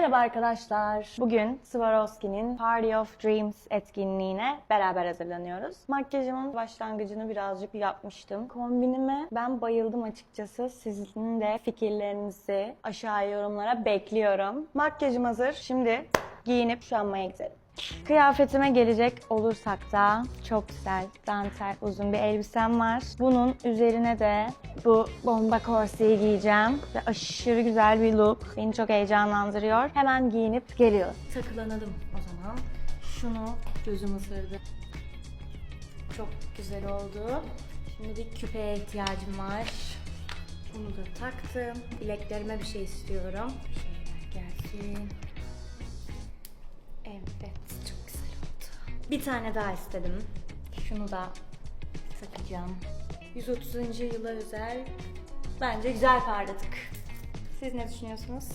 Merhaba arkadaşlar. Bugün Swarovski'nin Party of Dreams etkinliğine beraber hazırlanıyoruz. Makyajımın başlangıcını birazcık yapmıştım. Kombinime ben bayıldım açıkçası. Sizin de fikirlerinizi aşağı yorumlara bekliyorum. Makyajım hazır. Şimdi giyinip kuşanmaya gidelim. Kıyafetime gelecek olursak da çok güzel dantel uzun bir elbisem var. Bunun üzerine de bu bomba korseyi giyeceğim ve aşırı güzel bir look. Beni çok heyecanlandırıyor. Hemen giyinip geliyorum. Takılanalım o zaman. Şunu gözüm ısırdı. Çok güzel oldu. Şimdi bir küpeye ihtiyacım var. Bunu da taktım. Bileklerime bir şey istiyorum. Şeyler gelsin. Bir tane daha istedim. Şunu da takacağım. 130. yıla özel. Bence güzel parladık. Siz ne düşünüyorsunuz?